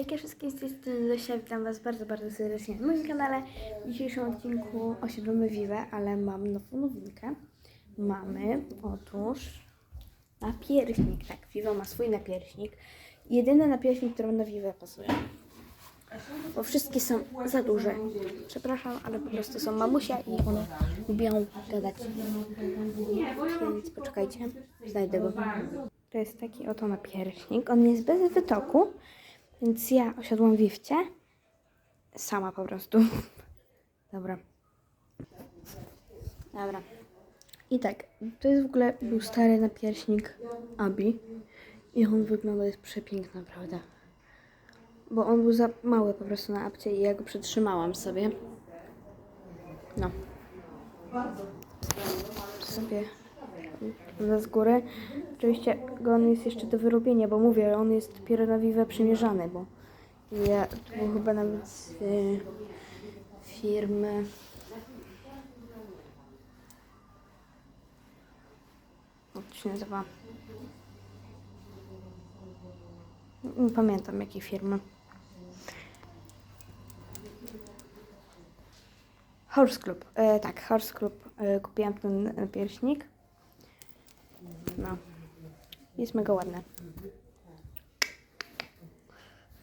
Hejka wszystkim z tej strony Zosia, witam Was bardzo, bardzo serdecznie na moim kanale. W dzisiejszym odcinku osiedlamy Vive, ale mam nową nowinkę. Mamy, otóż, napierśnik, tak, Viva ma swój napierśnik. Jedyny napierśnik, który na Vive pasuje. Bo wszystkie są za duże. Przepraszam, ale po prostu są mamusia i one lubią gadać. Więc poczekajcie, znajdę go. To jest taki oto napierśnik. On jest bez wytoku, więc ja osiadłam w lifcie. Sama po prostu. Dobra. Dobra. I tak, to jest w ogóle był stary napierśnik Abi. I on wygląda, jest przepiękny, naprawdę. Bo on był za mały po prostu na apcie i ja go przytrzymałam sobie. No. Sobie z góry. Oczywiście go on jest jeszcze do wyrobienia, bo mówię, on jest dopiero na Vive przymierzany, bo ja był chyba nawet z y, firmy. Jak to się nazywa? Nie pamiętam jakiej firmy. Horse Club. E, tak, Horse Club. E, kupiłam ten e, pierśnik. No. Jest mega ładny.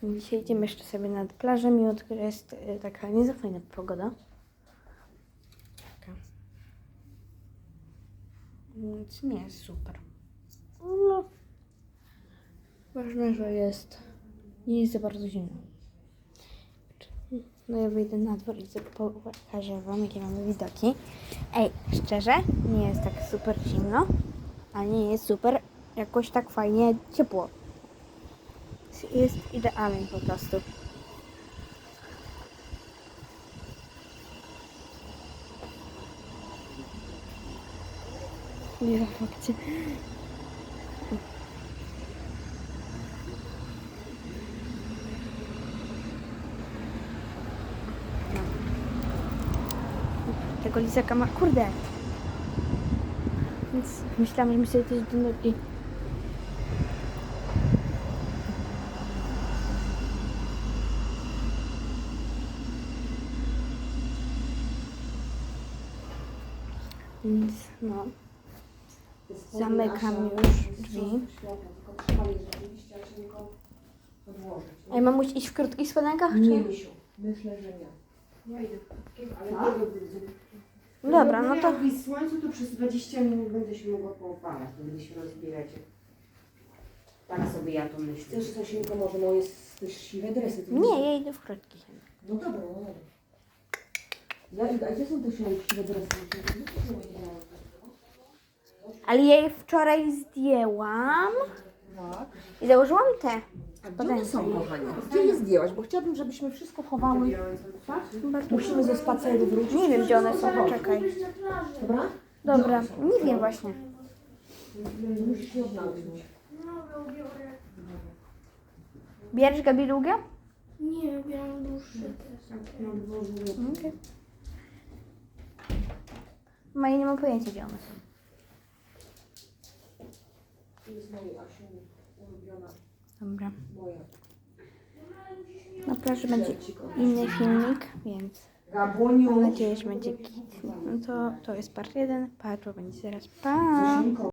Dzisiaj idziemy jeszcze sobie nad plażę, mimo że jest e, taka nie fajna pogoda. Więc nie jest super. No. Ważne, że jest. Nie jest za bardzo zimno. No ja wyjdę na dwór i pokażę wam, jakie mamy widoki. Ej, szczerze, nie jest tak super zimno, a nie jest super jakoś tak fajnie ciepło. Jest idealnie po prostu. Nie. Tego lizaka ma... Kurde! Więc myślałam, że mi sobie coś do nogi... Więc no, zamykam już drzwi. Ej, mam iść w krótkich spodenkach, czy... Nie. Myślę, że nie. Ja idę w krótkim, ale nie do bluzy. Dobra, no to... Jak jest słońcu, to przez 20 minut będę się mogła poopalać, gdy się rozbieracie. Tak sobie ja to myślę. Chcesz Zosieńko, może moje s- też siwe dresy? tu Nie, ja idę w krótkich. No dobra, no dobra. Ja, a gdzie są te siwe siwe dresy? Ale ja je wczoraj zdjęłam Tak. i założyłam te. A gdzie one są, kochanie? Gdzie je zdjęłaś? Bo chciałabym, żebyśmy wszystko chowały. Musimy ze spaceru wrócić. Nie wiem, gdzie one są, czekaj. Dobra? Dobra, nie wiem właśnie. Musisz się odnaleźć. Bierzesz Gabi długie? Nie, biorę dłuższe teraz. Okej. Ma ja nie mam pojęcia, gdzie one są. To jest moja ulubiona. Dobra. Na plaży będzie inny filmik, więc mam nadzieję, że będzie git. No to, to jest part jeden, part dwa będzie zaraz. Pa!